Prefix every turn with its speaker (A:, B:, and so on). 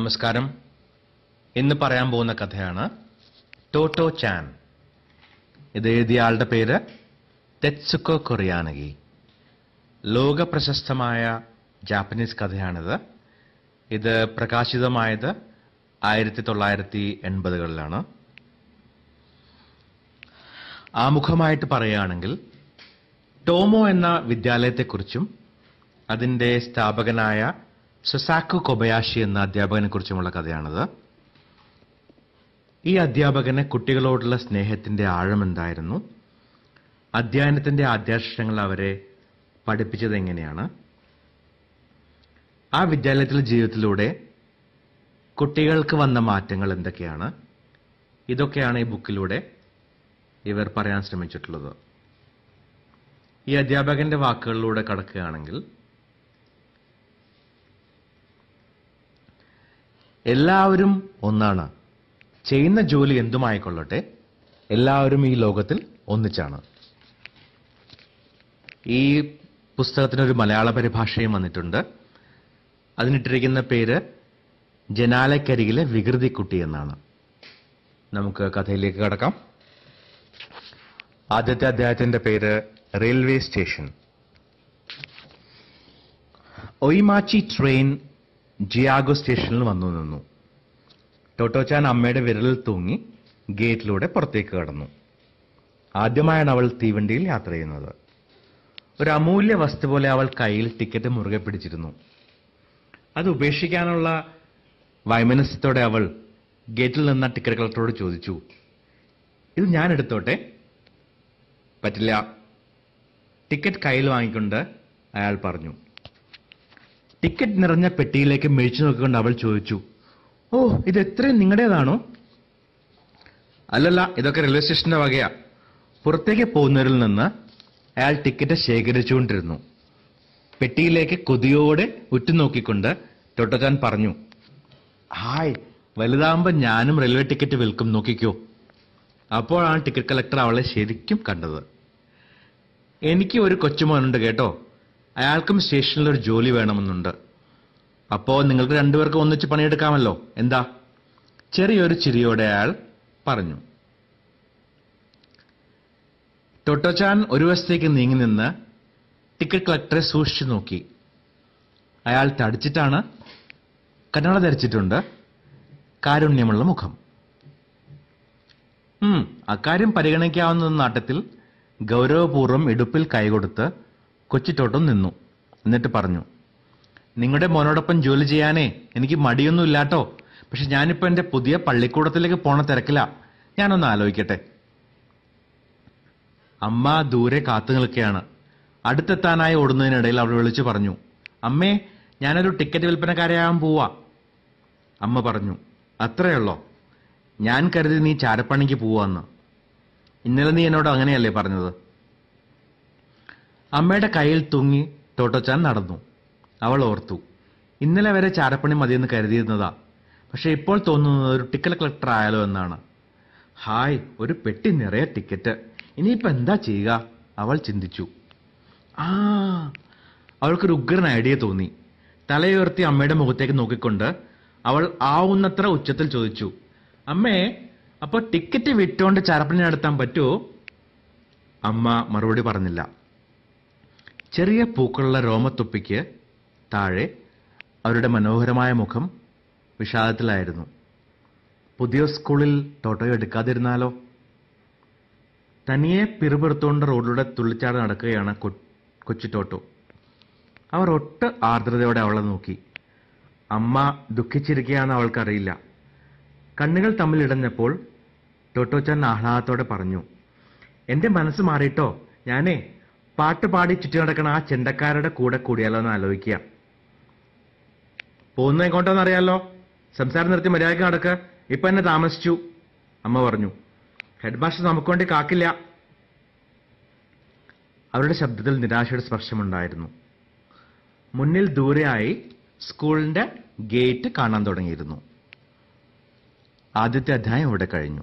A: നമസ്കാരം. ഇന്ന് പറയാൻ പോകുന്ന കഥയാണ് ടോട്ടോ ചാൻ. ഇത് എഴുതിയ ആളുടെ പേര് തെത്സുക്കോ കൊറിയാനകി. ലോക പ്രശസ്തമായ ജാപ്പനീസ് കഥയാണിത്. ഇത് പ്രകാശിതമായത് ആയിരത്തി തൊള്ളായിരത്തി എൺപതുകളിലാണ്. ആമുഖമായിട്ട് പറയുകയാണെങ്കിൽ ടോമോ എന്ന വിദ്യാലയത്തെക്കുറിച്ചും അതിന്റെ സ്ഥാപകനായ സൊസാക്കു കൊബയാഷി എന്ന അധ്യാപകനെ കുറിച്ചുമുള്ള കഥയാണിത്. ഈ അധ്യാപകന് കുട്ടികളോടുള്ള സ്നേഹത്തിന്റെ ആഴം എന്തായിരുന്നു അധ്യയനത്തിന്റെ ആദ്യാക്ഷരങ്ങൾ അവരെ പഠിപ്പിച്ചത് എങ്ങനെയാണ്? ആ വിദ്യാലയത്തിലെ ജീവിതത്തിലൂടെ കുട്ടികൾക്ക് വന്ന മാറ്റങ്ങൾ എന്തൊക്കെയാണ്? ഇതൊക്കെയാണ് ഈ ബുക്കിലൂടെ ഇവർ പറയാൻ ശ്രമിച്ചിട്ടുള്ളത്. ഈ അധ്യാപകന്റെ വാക്കുകളിലൂടെ കടക്കുകയാണെങ്കിൽ എല്ലാവരും ഒന്നാണ്. ചെയ്യുന്ന ജോലി എന്തുമായിക്കൊള്ളട്ടെ? എല്ലാവരും ഈ ലോകത്തിൽ ഒന്നിച്ചാണ്. ഈ പുസ്തകത്തിനൊരു മലയാള പരിഭാഷയും വന്നിട്ടുണ്ട്. അതിനിട്ടിരിക്കുന്ന പേര് ജനാലക്കരികിലെ വികൃതിക്കുട്ടി എന്നാണ്. നമുക്ക് കഥയിലേക്ക് കടക്കാം. ആദ്യത്തെ അദ്ദേഹത്തിന്റെ പേര് റെയിൽവേ സ്റ്റേഷൻ. ഒയ്മാച്ചി ട്രെയിൻ ജിയാഗോ സ്റ്റേഷനിൽ വന്നു നിന്നു. ടോട്ടോച്ചാൻ അമ്മയുടെ വിരലിൽ തൂങ്ങി ഗേറ്റിലൂടെ പുറത്തേക്ക് കടന്നു. ആദ്യമായാണ് അവൾ തീവണ്ടിയിൽ യാത്ര ചെയ്യുന്നത്. ഒരു അമൂല്യ വസ്തു പോലെ അവൾ കയ്യിൽ ടിക്കറ്റ് മുറുകെ പിടിച്ചിരുന്നു. അത് ഉപേക്ഷിക്കാനുള്ള വൈമനസ്യത്തോടെ അവൾ ഗേറ്റിൽ നിന്ന ടിക്കറ്റ് കളക്ടറോട് ചോദിച്ചു ഇത് ഞാൻ എടുത്തോട്ടെ? പറ്റില്ല. ടിക്കറ്റ് കയ്യിൽ വാങ്ങിക്കൊണ്ട് അയാൾ പറഞ്ഞു. ടിക്കറ്റ് നിറഞ്ഞ പെട്ടിയിലേക്ക് മേടിച്ചു നോക്കിക്കൊണ്ട് അവൾ ചോദിച്ചു ഓ ഇത് എത്രയും നിങ്ങളുടേതാണോ? അല്ലല്ല ഇതൊക്കെ റെയിൽവേ സ്റ്റേഷന്റെ വകയാ. പുറത്തേക്ക് പോകുന്നവരിൽ നിന്ന് അയാൾ ടിക്കറ്റ് ശേഖരിച്ചുകൊണ്ടിരുന്നു. പെട്ടിയിലേക്ക് കൊതിയോടെ ഉറ്റുനോക്കിക്കൊണ്ട് ടൊട്ടോച്ചാൻ പറഞ്ഞു ഹായ് വലുതാകുമ്പോ ഞാനും റെയിൽവേ ടിക്കറ്റ് വിൽക്കും നോക്കിക്കോ. അപ്പോഴാണ് ടിക്കറ്റ് കളക്ടർ അവളെ ശരിക്കും കണ്ടത്. എനിക്ക് ഒരു കൊച്ചുമോനുണ്ട് കേട്ടോ അയാൾക്കും സ്റ്റേഷനിൽ ഒരു ജോലി വേണമെന്നുണ്ട്. അപ്പോ നിങ്ങൾക്ക് രണ്ടുപേർക്കും ഒന്നിച്ച് പണിയെടുക്കാമല്ലോ. എന്താ? ചെറിയൊരു ചിരിയോടെ അയാൾ പറഞ്ഞു. ടൊട്ടോചാൻ ഒരു വശത്തേക്ക് നീങ്ങി നിന്ന് ടിക്കറ്റ് കളക്ടറെ സൂക്ഷിച്ചു നോക്കി. അയാൾ തടിച്ചിട്ടാണ് കണ്ണട ധരിച്ചിട്ടുണ്ട്. കാരുണ്യമുള്ള മുഖം. അക്കാര്യം പരിഗണിക്കാവുന്ന നാട്ടത്തിൽ ഗൗരവപൂർവം ഇടുപ്പിൽ കൈകൊടുത്ത് കൊച്ചിത്തോട്ടം നിന്നു. എന്നിട്ട് പറഞ്ഞു നിങ്ങളുടെ മോനോടൊപ്പം ജോലി ചെയ്യാനേ എനിക്ക് മടിയൊന്നും ഇല്ലാട്ടോ പക്ഷെ ഞാനിപ്പോ എന്റെ പുതിയ പള്ളിക്കൂടത്തിലേക്ക് പോണ തിരക്കില്ല ഞാനൊന്ന് ആലോചിക്കട്ടെ. അമ്മ ദൂരെ കാത്തു നിൽക്കുകയാണ്. അടുത്തെത്താനായി ഓടുന്നതിനിടയിൽ അവൾ വിളിച്ചു പറഞ്ഞു അമ്മേ ഞാനൊരു ടിക്കറ്റ് വിൽപ്പനക്കാരയാകാൻ പോവാ. അമ്മ പറഞ്ഞു അത്രയുള്ളോ? ഞാൻ കരുതി നീ ചാരപ്പണിക്ക് പോവാന്ന്. ഇന്നലെ നീ എന്നോട് അങ്ങനെയല്ലേ പറഞ്ഞത്? അമ്മയുടെ കയ്യിൽ തൂങ്ങി ടോട്ടോച്ചാൻ നടന്നു. അവൾ ഓർത്തു ഇന്നലെ വരെ ചാരപ്പണി മതിയെന്ന് കരുതിയിരുന്നതാ. പക്ഷെ ഇപ്പോൾ തോന്നുന്നത് ഒരു ടിക്കറ്റ് കളക്ടർ ആയാലോ എന്നാണ്. ഹായ് ഒരു പെട്ടി നിറയെ ടിക്കറ്റ്. ഇനിയിപ്പോ എന്താ ചെയ്യുക? അവൾ ചിന്തിച്ചു. ആ. അവൾക്കൊരു ഉഗ്രൻ ഐഡിയ തോന്നി. തലയുയർത്തി അമ്മയുടെ മുഖത്തേക്ക് നോക്കിക്കൊണ്ട് അവൾ ആവുന്നത്ര ഉച്ചത്തിൽ ചോദിച്ചു അമ്മേ അപ്പോൾ ടിക്കറ്റ് വിട്ടുകൊണ്ട് ചാരപ്പണി നടത്താൻ പറ്റുമോ അമ്മ മറുപടി പറഞ്ഞില്ല. ചെറിയ പൂക്കളുള്ള രോമത്തൊപ്പിക്ക് താഴെ അവരുടെ മനോഹരമായ മുഖം വിഷാദത്തിലായിരുന്നു. പുതിയ സ്കൂളിൽ ടോട്ടോയോ എടുക്കാതിരുന്നാലോ? തനിയെ പിറുപിറുത്തോണ്ട് റോഡിലൂടെ തുള്ളിച്ചാട് നടക്കുകയാണ് കൊച്ചി ടോട്ടോ അവർ ഒട്ട് ആർദ്രതയോടെ അവളെ നോക്കി. അമ്മ ദുഃഖിച്ചിരിക്കുകയാണെന്ന് അവൾക്കറിയില്ല. കണ്ണുകൾ തമ്മിൽ ഇടഞ്ഞപ്പോൾ ടോട്ടോച്ചാൻ ആഹ്ലാദത്തോടെ പറഞ്ഞു എന്റെ മനസ്സ് മാറിയിട്ടോ? ഞാനേ പാട്ട് പാടി ചുറ്റി നടക്കണ ആ ചെണ്ടക്കാരുടെ കൂടെ കൂടിയാലോ എന്ന് ആലോചിക്കുക. പോകുന്നത് എങ്ങോട്ടാന്ന് അറിയാലോ? സംസാരം നിർത്തി മര്യാദയ്ക്ക് നടക്ക്. ഇപ്പൊ എന്നെ താമസിച്ചു. അമ്മ പറഞ്ഞു ഹെഡ് മാസ്റ്റർ നമുക്ക് വേണ്ടി കാക്കില്ല. അവരുടെ ശബ്ദത്തിൽ നിരാശയുടെ സ്പർശമുണ്ടായിരുന്നു. മുന്നിൽ ദൂരെയായി സ്കൂളിന്റെ ഗേറ്റ് കാണാൻ തുടങ്ങിയിരുന്നു. ആദ്യത്തെ അധ്യായം ഇവിടെ കഴിഞ്ഞു.